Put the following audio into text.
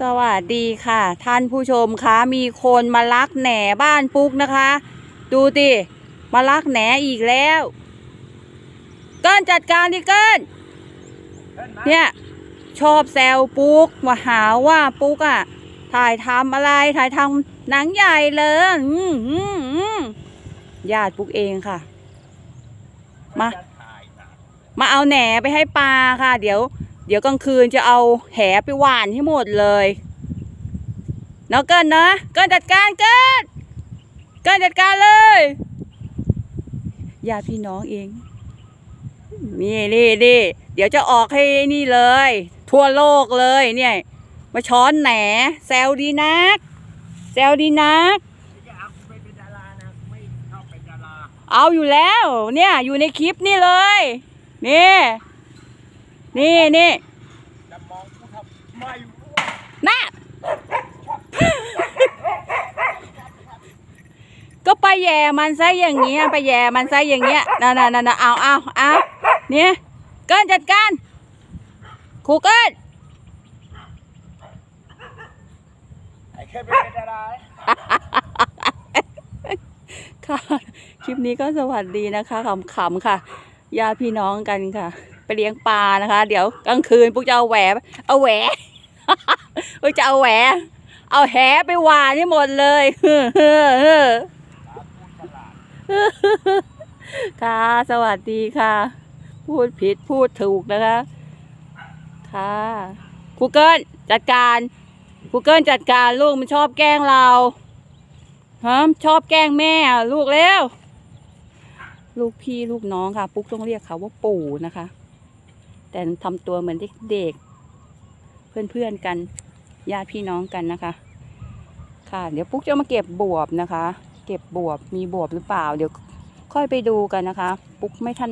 สวัสดีค่ะ ท่านผู้ชมคะมีคนมาลักแหน่บ้านปุ๊กนะคะ ดูติมาลักแหน่อีกแล้ว เกิ้นจัดการดิเกิ้นเนี่ยชอบแซวปุ๊กมาหาว่าปุ๊กอะถ่ายทำอะไรถ่ายทำหนังใหญ่เลยอืมอืมอืมญาติปุ๊กเองค่ะ มา มาเอาแหนไปให้ปลาค่ะ เดี๋ยว เดี๋ยวกลางคืนจะเอาแหไปหวานให้หมดเลยเนาะเกินนะเกินจัดการเกินเกินจัดการเลยญาติพี่น้องเองนี่นี่นี่เดี๋ยวจะออกให้นี่เลย ทั่วโลกเลยเนี่ย มาช้อนแหนแซวดีนักแซวดีนักเอาอยู่แล้ว เนี่ยอยู่ในคลิปนี่เลย นี่ นี่นี่น่ะก็ไปแย่มันซะอย่างเงี้ยไปแย่มันซะอย่างเงี้ยน่ะน่ะน่ะน่ะเอาเอาเอาเนี่ยเกินจัดการครูเกินค่ะ คลิปนี้ก็สวัสดีนะคะขำๆค่ะญาติพี่น้องกันค่ะ เลี้ยงปลานะคะ เดี๋ยวกลางคืนพวกจะเอาแหวเอาแหวพวกจะเอาแหวเอาแหไปหวานให้หมดเลยค่ะ สวัสดีค่ะ พูดผิดพูดถูกนะคะ ค่ะกูเกิลจัดการกูเกิลจัดการลูกมันชอบแกล้งเราฮะชอบแกล้งแม่ลูกเร็วลูกพี่ลูกน้องค่ะ ปุ๊กต้องเรียกเขาว่าปู่นะคะ แต่ทำตัวเหมือนเด็กๆเพื่อนๆกันญาติพี่น้องกันนะคะ ค่ะเดี๋ยวปุ๊กจะมาเก็บบวบนะคะ เก็บบวบมีบวบหรือเปล่า เดี๋ยวค่อยไปดูกันนะคะ ปุ๊กไม่ถนัด